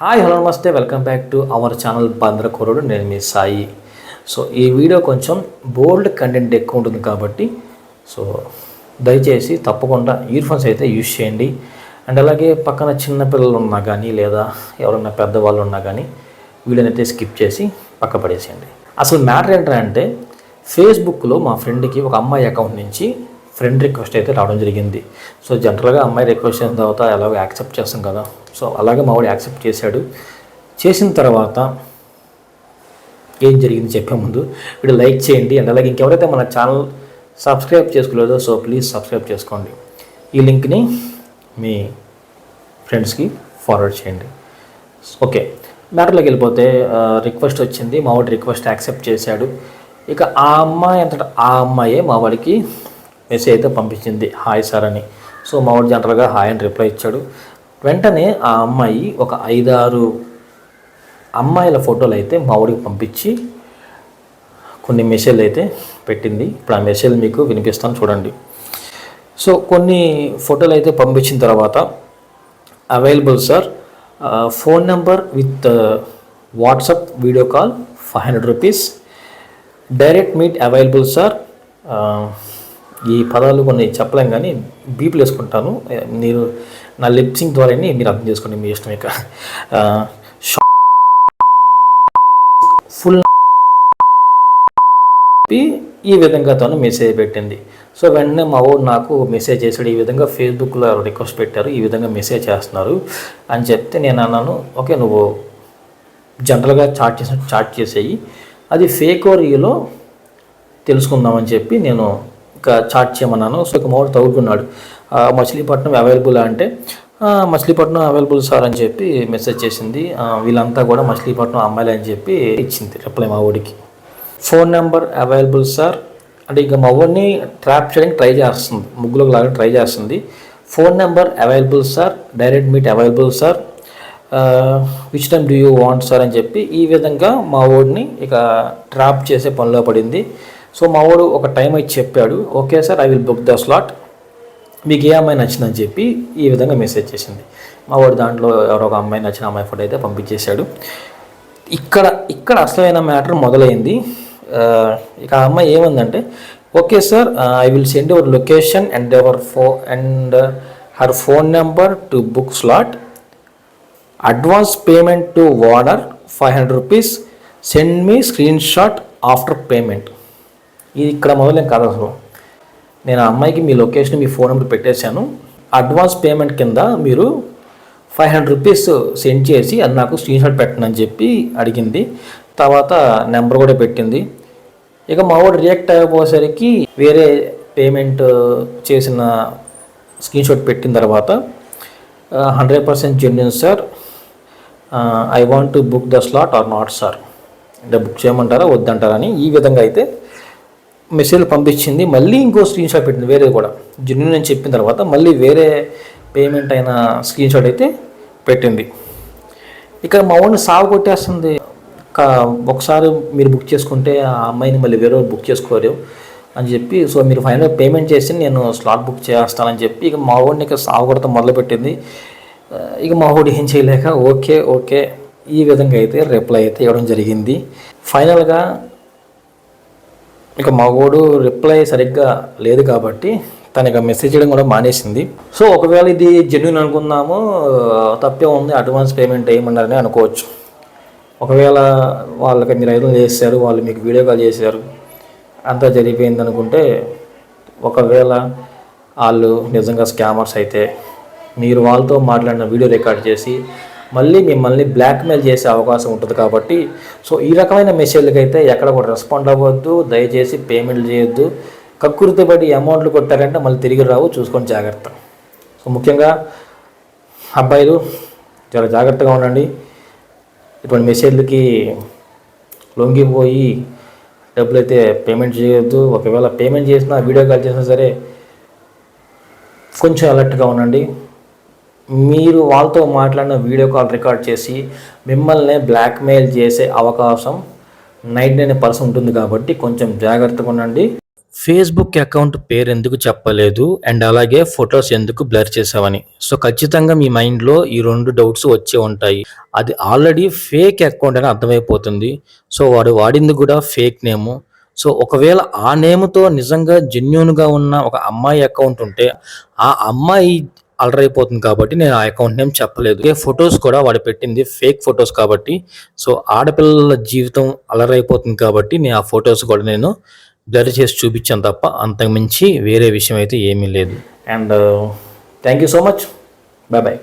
Hi hello నమస్తే welcome back to our channel బంద్రకూరుడు. నేను మీ సాయి. సో ఈ వీడియో కొంచెం బోల్డ్ కంటెంట్ ఎక్కువ ఉంటుంది కాబట్టి సో దయచేసి తప్పకుండా ఇయర్ ఫోన్స్ అయితే యూజ్ చేయండి. అండ్ అలాగే పక్కన చిన్న పిల్లలు ఉన్నా కానీ లేదా ఎవరైనా పెద్దవాళ్ళు ఉన్నా కానీ వీడియోని అయితే స్కిప్ చేసి పక్క పడేసేయండి. అసలు మ్యాటర్ ఏంటంటే ఫేస్బుక్లో మా ఫ్రెండ్కి ఒక అమ్మాయి అకౌంట్ నుంచి ఫ్రెండ్ రిక్వెస్ట్ అయితే రావడం జరిగింది. సో జనరల్గా అమ్మాయి రిక్వెస్ట్ చేసిన తర్వాత ఎలాగో యాక్సెప్ట్ చేస్తాం కదా. సో అలాగే మావాడు యాక్సెప్ట్ చేశాడు. చేసిన తర్వాత ఏం జరిగింది చెప్పే ముందు వీడు లైక్ చేయండి. అండ్ అలాగే ఇంకెవరైతే మన ఛానల్ సబ్స్క్రైబ్ చేసుకోలేదో సో ప్లీజ్ సబ్స్క్రైబ్ చేసుకోండి. ఈ లింక్ని మీ ఫ్రెండ్స్కి ఫార్వర్డ్ చేయండి. ఓకే. మ్యాటర్లోకి వెళ్ళిపోతే రిక్వెస్ట్ వచ్చింది. మావాడి రిక్వెస్ట్ యాక్సెప్ట్ చేశాడు. ఇక ఆ అమ్మాయి అంతటా ఆ అమ్మాయే మావాడికి మెసేజ్ అయితే పంపించింది. హాయ్ సార్ అని. సో మా వాడు జనరల్గా హాయ్ అని రిప్లై ఇచ్చాడు. వెంటనే ఆ అమ్మాయి ఒక ఐదారు అమ్మాయిల ఫోటోలు అయితే మా వాడికి పంపించి కొన్ని మెసేజ్లు అయితే పెట్టింది. ఇప్పుడు ఆ మెసేజ్ మీకు వినిపిస్తాను చూడండి. సో కొన్ని ఫోటోలు అయితే పంపించిన తర్వాత available sir phone number with WhatsApp video call five hundred rupees. Direct meet available sir ఈ పదాలు కొన్ని చెప్పలేం కానీ బీపులు వేసుకుంటాను. మీరు నా లిప్సింగ్ ద్వారానే మీరు అర్థం చేసుకోండి మీ ఇష్టం ఇక. ఫుల్ ఈ విధంగా తను మెసేజ్ పెట్టింది. సో వెంటనే మా ఊరు నాకు మెసేజ్ చేశాడు. ఈ విధంగా ఫేస్బుక్లో రిక్వెస్ట్ పెట్టారు. ఈ విధంగా మెసేజ్ చేస్తున్నారు అని చెప్తే నేను అన్నాను ఓకే నువ్వు జనరల్గా చాట్ చేసిన చాట్ చేసేయి. అది ఫేక్ రియలో తెలుసుకుందామని చెప్పి నేను చాట్ చేయమన్నాను. సో ఇక మావాడు తగులుకున్నాడు మచిలీపట్నం అవైలబుల్ అంటే మచిలీపట్నం అవైలబుల్ సార్ అని చెప్పి మెసేజ్ చేసింది. వీళ్ళంతా కూడా మచిలీపట్నం అమ్మాయిలు అని చెప్పి ఇచ్చింది రిప్లై మా ఊడికి ఫోన్ నెంబర్ అవైలబుల్ సార్. అంటే ఇక మా ఊరిని ట్రాప్ చేయడానికి ట్రై చేస్తుంది. ముగ్గులకు లాగా ట్రై చేస్తుంది. Phone number available sir. Direct meet available sir. Which time do you want sir అని చెప్పి ఈ విధంగా మా ఊడిని ఇక ట్రాప్ చేసే పనిలో పడింది. సో మా వాడు ఒక టైం అయితే చెప్పాడు okay sir I will book the slot మీకు ఏ అమ్మాయి నచ్చిందని చెప్పి ఈ విధంగా మెసేజ్ చేసింది. మా వాడు దాంట్లో ఎవరో ఒక అమ్మాయి నచ్చిన అమ్మాయి ఫోటో అయితే పంపించేశాడు. ఇక్కడ ఇక్కడ అసలైన మ్యాటర్ మొదలైంది. ఇక ఆ అమ్మాయి ఏమందంటే okay sir I will send your location and ever for and her phone number to book slot advance payment to owner five hundred rupees send me screenshot after payment ఇది ఇక్కడ మొదలు కాదు అసలు. నేను ఆ అమ్మాయికి మీ లొకేషన్ మీ ఫోన్ నెంబర్ పెట్టేశాను. అడ్వాన్స్ పేమెంట్ కింద మీరు ఫైవ్ హండ్రెడ్ రూపీస్ సెండ్ చేసి అది నాకు స్క్రీన్ షాట్ పెట్టండి అని చెప్పి అడిగింది. తర్వాత నెంబర్ కూడా పెట్టింది. ఇక మా వాడు రియాక్ట్ అయిపోయేసరికి వేరే పేమెంట్ చేసిన స్క్రీన్ షాట్ పెట్టిన తర్వాత hundred percent genuine sir. I want to book the slot or not sir. అంటే బుక్ చేయమంటారా వద్దంటారా అని ఈ విధంగా అయితే మెసేజ్ పంపించింది మళ్ళీ ఇంకో స్క్రీన్ షాట్ పెట్టింది వేరే కూడా. జెన్యున్ అని చెప్పిన తర్వాత మళ్ళీ వేరే పేమెంట్ అయిన స్క్రీన్ షాట్ అయితే పెట్టింది. ఇక్కడ మా వాడిని సాగు కొట్టేస్తుంది. ఒకసారి మీరు బుక్ చేసుకుంటే ఆ అమ్మాయిని మళ్ళీ వేరే వాళ్ళు బుక్ చేసుకోరు అని చెప్పి సో మీరు ఫైనల్ పేమెంట్ చేసి నేను స్లాట్ బుక్ చేస్తానని చెప్పి ఇక మా వాడిని ఇక సాగు కొడతా మొదలుపెట్టింది. ఇక మా వాడు ఏం చేయలేక ఓకే ఓకే ఈ విధంగా అయితే రిప్లై అయితే ఇవ్వడం జరిగింది. ఫైనల్గా ఇక మగోడు రిప్లై సరిగ్గా లేదు కాబట్టి తనకి మెసేజ్ చేయడం కూడా మానేసింది. సో ఒకవేళ ఇది జెన్యున్ అనుకుందాము తప్పే ఉంది అడ్వాన్స్ పేమెంట్ ఏమన్నారని అనుకోవచ్చు. ఒకవేళ వాళ్ళకి మీరు ఐదు చేశారు వాళ్ళు మీకు వీడియో కాల్ చేశారు అంతా జరిగిపోయింది అనుకుంటే ఒకవేళ వాళ్ళు నిజంగా స్కామర్స్ అయితే మీరు వాళ్ళతో మాట్లాడిన వీడియో రికార్డ్ చేసి మళ్ళీ మిమ్మల్ని బ్లాక్మెయిల్ చేసే అవకాశం ఉంటుంది కాబట్టి సో ఈ రకమైన మెసేజ్లకి అయితే ఎక్కడ కూడా రెస్పాండ్ అవ్వద్దు దయచేసి పేమెంట్లు చేయొద్దు. కక్కుర్తిపడి అమౌంట్లు కొట్టారంటే మళ్ళీ తిరిగి రావు చూసుకొని జాగ్రత్త. సో ముఖ్యంగా అబ్బాయిలు చాలా జాగ్రత్తగా ఉండండి. ఇటువంటి మెసేజ్లకి లొంగిపోయి డబ్బులు అయితే పేమెంట్ చేయొద్దు. ఒకవేళ పేమెంట్ చేసినా వీడియో కాల్ చేసినా సరే కొంచెం అలర్ట్గా ఉండండి. మీరు వాళ్ళతో మాట్లాడిన వీడియో కాల్ రికార్డ్ చేసి మిమ్మల్ని బ్లాక్మెయిల్ చేసే అవకాశం నైట్ అనే పర్సన్ ఉంటుంది కాబట్టి కొంచెం జాగ్రత్తగా ఉండండి. ఫేస్బుక్ అకౌంట్ పేరు ఎందుకు చెప్పలేదు అండ్ అలాగే ఫొటోస్ ఎందుకు బ్లర్ చేసావని సో ఖచ్చితంగా మీ మైండ్లో ఈ రెండు డౌట్స్ వచ్చే ఉంటాయి. అది ఆల్రెడీ ఫేక్ అకౌంట్ అని అర్థమైపోతుంది. సో వాడు వాడింది కూడా ఫేక్ నేము. సో ఒకవేళ ఆ నేమ్తో నిజంగా జెన్యున్గా ఉన్న ఒక అమ్మాయి అకౌంట్ ఉంటే ఆ అమ్మాయి అలర్ అయిపోతుంది కాబట్టి నేను ఆ అకౌంట్ నేమ్ చెప్పలేదు. ఏ ఫొటోస్ కూడా వాడు పెట్టింది ఫేక్ ఫొటోస్ కాబట్టి. సో ఆడపిల్లల జీవితం అలర్ అయిపోతుంది కాబట్టి నేను ఆ ఫొటోస్ కూడా నేను బ్లర్ చేసి చూపించాను తప్ప అంతకుమించి వేరే విషయం అయితే ఏమీ లేదు. And thank you so much bye bye